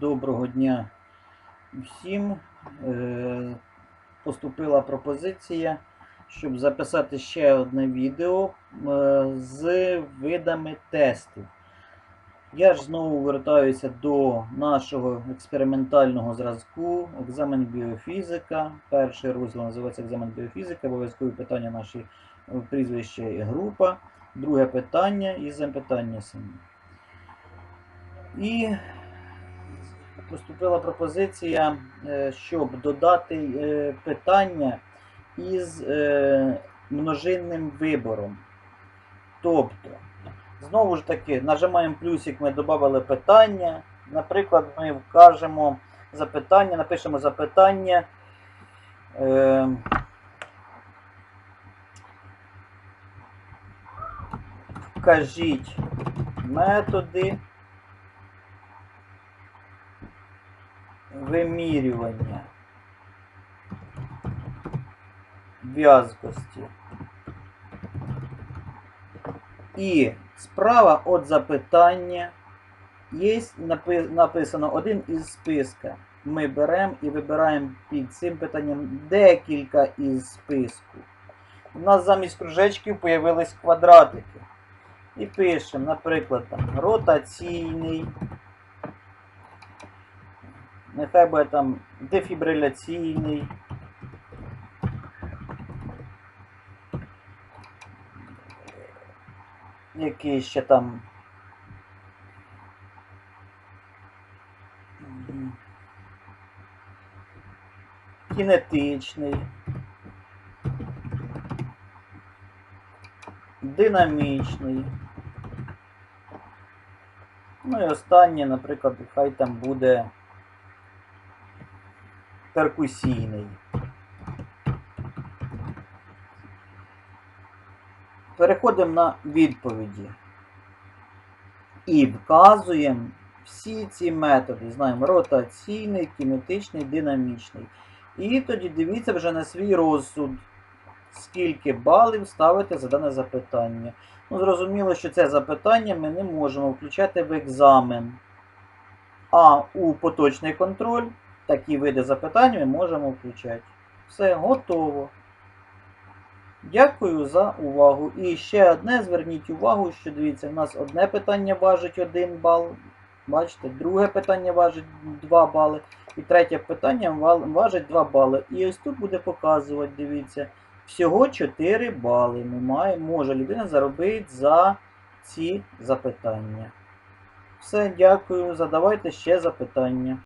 Доброго дня всім. Е, Поступила пропозиція, щоб записати ще одне відео е, з видами тестів. Я ж знову вертаюся до нашого експериментального зразку, екзамен біофізика. Перший розділ називається екзамен біофізика, обов'язкові питання наші е, прізвище і група. Друге питання і запитання самі. І поступила пропозиція, е, щоб додати е, питання із е, множинним вибором. Тобто, знову ж таки, нажимаємо плюсик, ми додали питання. Наприклад, ми вкажемо запитання, напишемо запитання. Вкажіть методи вимірювання в'язкості. І справа від запитання є написано один із списка. Ми беремо і вибираємо під цим питанням декілька із списку. У нас замість кружечків появились квадратики. І пишемо, наприклад, там ротаційний. Нехай буде там дефібриляційний. Який ще там. Кінетичний. Динамічний. Ну і останнє, наприклад, хай там буде перкусійний. Переходимо на відповіді. І вказуємо всі ці методи. Знаємо ротаційний, кінетичний, динамічний. І тоді дивіться вже на свій розсуд, скільки балів ставити за дане запитання. Ну, зрозуміло, що це запитання ми не можемо включати в екзамен. А у поточний контроль такі види запитань ми можемо включати. Все, готово. Дякую за увагу. І ще одне, зверніть увагу, що дивіться, у нас одне питання важить 1 бал. Бачите, друге питання важить 2 бали. І третє питання важить 2 бали. І ось тут буде показувати, дивіться, всього 4 бали ми маємо, може людина заробити за ці запитання. Все, дякую. Задавайте ще запитання.